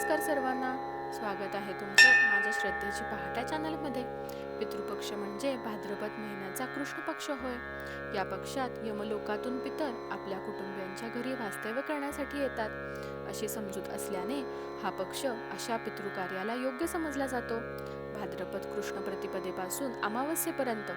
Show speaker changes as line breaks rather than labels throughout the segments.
नमस्कार सर्वांना. स्वागत आहे तुमचं माझ्या श्रद्धेची पहाटा चॅनलमध्ये. पितृपक्ष म्हणजे भाद्रपद महिन्याचा कृष्ण पक्ष होय. या पक्षात यमलोकातून पितर आपल्या कुटुंबियांच्या घरी वास्तव्य करण्यासाठी येतात. अशी समजूत असल्याने हा पक्ष अशा पितृकार्याला योग्य समजला जातो. भाद्रपद कृष्ण प्रतिपदेपासून अमावस्येपर्यंत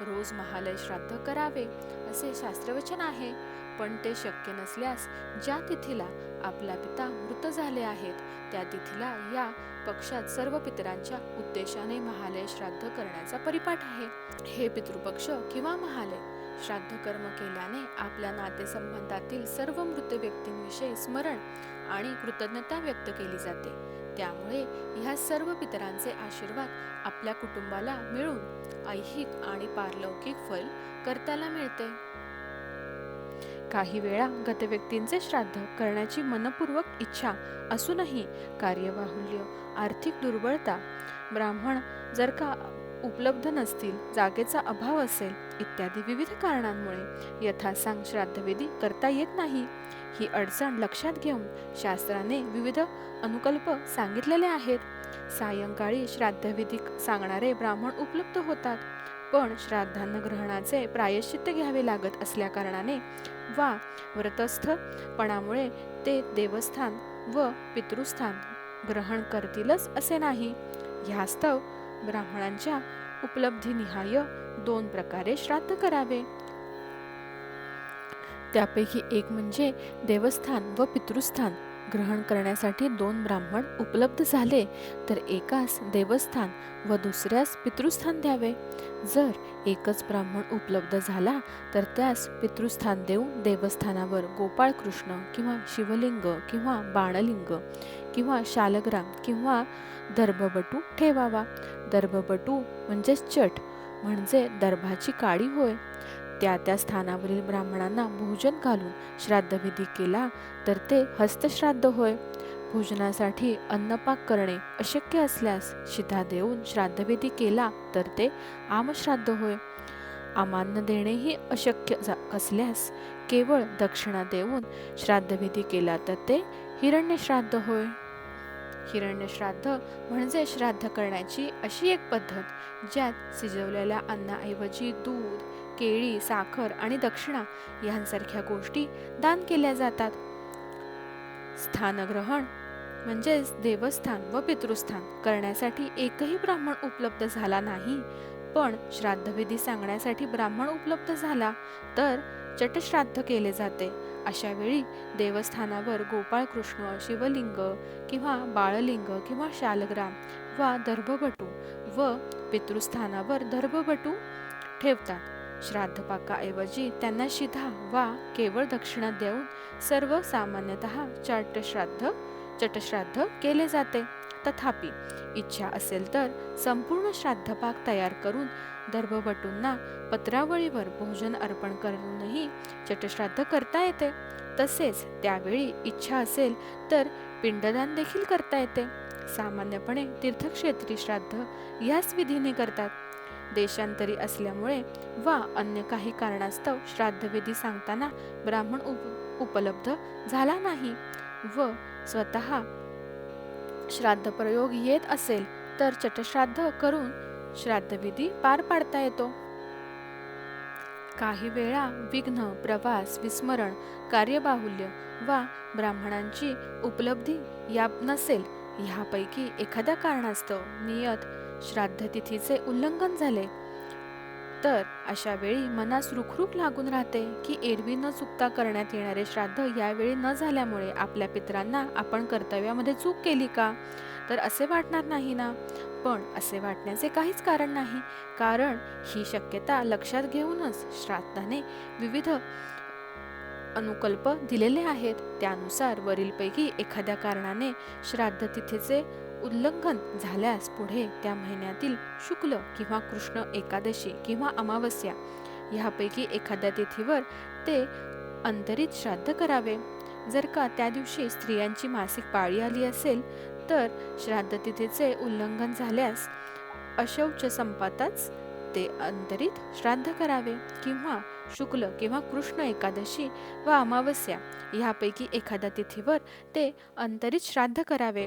रोज महालय श्राद्ध करावे असे शास्त्रवचन आहे. पण ते शक्य नसल्यास ज्या तिथीला आपला पिता मृत झाले आहेत त्या तिथीला या पक्षात सर्व पितरांच्या उद्देशाने महालय श्राद्ध करण्याचा परिपाठ आहे. हे पितृपक्ष किंवा महालय श्राद्ध कर्म केल्याने आपल्या नातेसंबंधातील सर्व मृत व्यक्तींविषयी स्मरण आणि कृतज्ञता व्यक्त केली जाते. त्यामुळे ह्या सर्व पितरांचे आशीर्वाद आपल्या कुटुंबाला मिळून ऐहिक आणि पारलौकिक फल कर्त्याला मिळते. काही वेळा गतव्यक्तींचे श्राद्ध करण्याची मनपूर्वक इच्छा असूनही कार्यबाहुल्य आर्थिक दुर्बलता ब्राह्मण जर का उपलब्ध नसतील जागेचा अभाव असेल इत्यादी विविध कारणांमुळे यथासांग श्राद्धविधी करता येत नाही. ही अडचण लक्षात घेऊन शास्त्राने विविध अनुकल्प सांगितलेले आहेत. सायंकाळी श्राद्धविधी सांगणारे ब्राह्मण उपलब्ध होतात. पण श्राद्धान्न ग्रहणाचे प्रायश्चित्त घ्यावे लागत असल्याकारणाने वा व्रतस्थपणामुळे ते देवस्थान व पितृस्थान ग्रहण करतीलच असे नाही. ह्यास्तव ब्राह्मणांच्या उपलब्धीनिहाय दोन प्रकारे श्राद्ध करावे. त्यापैकी एक म्हणजे देवस्थान व पितृस्थान. ग्रहण करण्यासाठी दोन ब्राह्मण उपलब्ध झाले तर एकास देवस्थान व दुसऱ्यास पितृस्थान द्यावे. जर एकच ब्राह्मण उपलब्ध झाला तर त्यास पितृस्थान देऊन देवस्थानावर गोपाळ कृष्ण किंवा शिवलिंग किंवा बाणलिंग किंवा शालग्राम किंवा दर्भबटू ठेवावा. दर्भबटू म्हणजेच चट म्हणजे दर्भाची काळी होय. त्या त्या स्थानावरील ब्राह्मणांना भोजन घालून श्राद्धविधी केला तर ते हस्तश्राद्ध होय. भोजनासाठी अन्नपाक करणे अशक्य असल्यास शिधा देऊन श्राद्धविधी केला तर ते आमश्राद्ध होय. आमान्न देणेही अशक्य जा- असल्यास केवळ दक्षिणा देऊन श्राद्धविधी केला तर ते हिरण्यश्राद्ध होय. हिरण्यश्राद्ध म्हणजे श्राद्ध करण्याची अशी एक पद्धत ज्यात शिजवलेल्या अन्नाऐवजी दूध केळी साखर आणि दक्षिणा यांसारख्या गोष्टी दान केल्या जातात. स्थानग्रहण म्हणजेच देवस्थान व पितृस्थान करण्यासाठी एकही ब्राह्मण उपलब्ध झाला नाही. पण श्राद्धविधी सांगण्यासाठी ब्राह्मण उपलब्ध झाला तर चटश्राद्ध केले जाते. अशा वेळी देवस्थानावर गोपाळ कृष्ण शिवलिंग किंवा बाळलिंग किंवा शालग्राम वा दर्भबटू व पितृस्थानावर दर्भबटू ठेवतात. श्राद्धपाकाऐवजी त्यांना शिधा वा केवळ दक्षिणा देऊन सर्व सामान्यतः चटश्राद्ध चटश्राद्ध केले जाते. तथापि इच्छा असेल तर संपूर्ण श्राद्धपाक तयार करून दर्भवटूंना पत्रावळीवर भोजन अर्पण करूनही चटश्राद्ध करता येते. तसेच त्यावेळी इच्छा असेल तर पिंडदान देखील करता येते. सामान्यपणे तीर्थक्षेत्री श्राद्ध याच विधीने करतात. देशांतरी असल्यामुळे वा अन्य काही कारणास्तव श्राद्धविधी सांगताना ब्राह्मण उप उपलब्ध झाला नाही. व स्वतः श्राद्ध प्रयोग येत असेल तर चटश्राद्ध करून श्राद्धविधी पार पाडता येतो. काही वेळा विघ्न प्रवास विस्मरण कार्यबाहुल्य वा ब्राह्मणांची उपलब्धी या नसेल. ह्यापैकी एखाद्या कारणास्तव नियत श्राद्धतिथीचे उल्लंघन झाले. तर अशा वेळी मनास रुखरुख लागून राहते की एरवी न चुकता करण्यात येणारे श्राद्ध यावेळी न झाल्यामुळे आपल्या पितरांना आपण कर्तव्यामध्ये चूक केली का? तर असे वाटणार नाही ना? पण असे वाटण्याचे काहीच कारण नाही. कारण ही शक्यता लक्षात घेऊनच श्राद्धाने विविध अनुकल्प दिलेले आहेत. त्यानुसार वरीलपैकी एखाद्या कारणाने श्राद्धतिथीचे उल्लंघन झाल्यास पुढे त्या महिन्यातील शुक्ल किंवा कृष्ण एकादशी किंवा अमावस्या ह्यापैकी एखाद्या तिथीवर ते अंतरित श्राद्ध करावे. जर का त्या दिवशी स्त्रियांची मासिक पाळी आली असेल तर श्राद्ध तिथीचे उल्लंघन झाल्यास अशौच संपाताच ते अंतरित श्राद्ध करावे. किंवा शुक्ल किंवा कृष्ण एकादशी व अमावस्या ह्यापैकी एखाद्या तिथीवर ते अंतरित श्राद्ध करावे.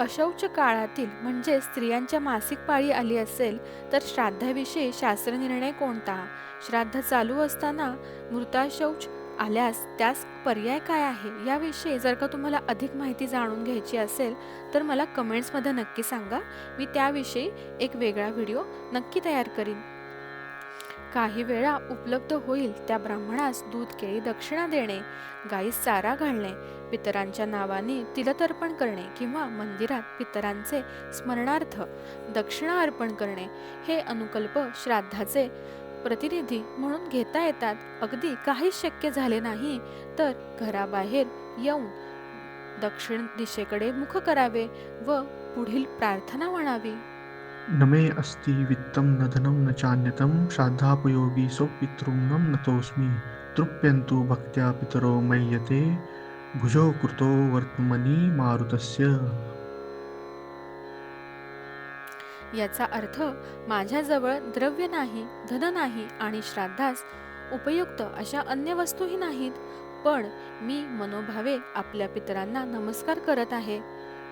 अशौच काळातील म्हणजे स्त्रियांच्या मासिक पाळी आली असेल तर श्राद्धाविषयी शास्त्र निर्णय कोणता? श्राद्ध चालू असताना मृताशौच आल्यास त्यास पर्याय काय आहे? याविषयी जर का तुम्हाला अधिक माहिती जाणून घ्यायची असेल तर मला कमेंट्समध्ये नक्की सांगा. मी त्याविषयी एक वेगळा व्हिडिओ नक्की तयार करीन. काही वेळा उपलब्ध होईल त्या ब्राह्मणास दूध केळी दक्षिणा देणे गाईस चारा घालणे पितरांच्या नावाने तिलतर्पण करणे किंवा मंदिरात पितरांचे स्मरणार्थ दक्षिणा अर्पण करणे हे अनुकल्प श्राद्धाचे प्रतिनिधी म्हणून घेता येतात. अगदी काहीच शक्य झाले नाही तर घराबाहेर येऊन दक्षिण दिशेकडे मुख करावे व पुढील प्रार्थना म्हणावी.
न मे अस्ति वित्तं न धनं न चान्यतं श्राद्धापयोगी सौपितॄणां नतोऽस्मि। तृप्यन्तु भक्त्या पितरो मय्यते भुजो कृतो वर्त्मनि मारुतस्य।
याचा अर्थ माझ्याजवळ द्रव्य नाही धन नाही आणि श्राद्धास उपयुक्त अशा अन्य वस्तूही नाहीत पण मी मनोभावे आपल्या पितरांना नमस्कार करत आहे.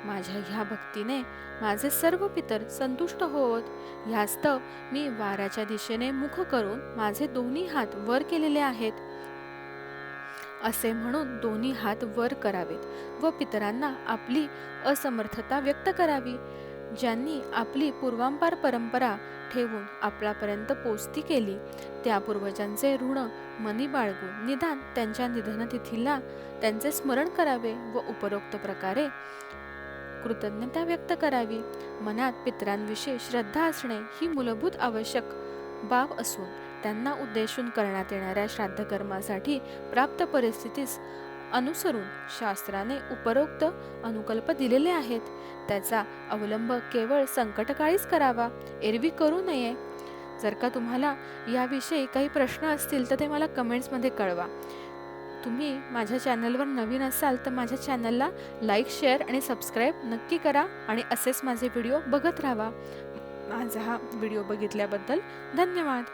माझ्या ह्या भक्तीने माझे सर्व पितर संतुष्ट होत ह्यास्तव मी वाऱ्याच्या दिशेने मुख करून माझे दोन्ही हात वर केलेले आहेत. असे म्हणून दोन्ही हात वर करावेत व पितरांना आपली असमर्थता व्यक्त करावी. ज्यांनी आपली पूर्वांपार परंपरा ठेवून आपल्यापर्यंत पोचती केली त्या पूर्वजांचे ऋण मनी बाळगून निदान त्यांच्या निधनतिथीला त्यांचे स्मरण करावे व उपरोक्त प्रकारे कृतज्ञता व्यक्त करावी. मनात पितरांविषयी श्रद्धा असणे ही मूलभूत आवश्यक बाब असून त्यांना उद्देशून करण्यात येणाऱ्या श्राद्धकर्मासाठी प्राप्त परिस्थितीस अनुसरून शास्त्राने उपरोक्त अनुकल्प दिलेले आहेत. त्याचा अवलंब केवळ संकटकाळीच करावा एरवी करू नये. जर का तुम्हाला याविषयी काही प्रश्न असतील तर ते मला कमेंट्समध्ये कळवा. तुम्ही माझ्या चॅनलवर नवीन असाल तर माझ्या चॅनलला लाईक शेअर आणि सबस्क्राईब नक्की करा आणि असेच माझे व्हिडिओ बघत राहा. माझा हा व्हिडिओ बघितल्याबद्दल धन्यवाद.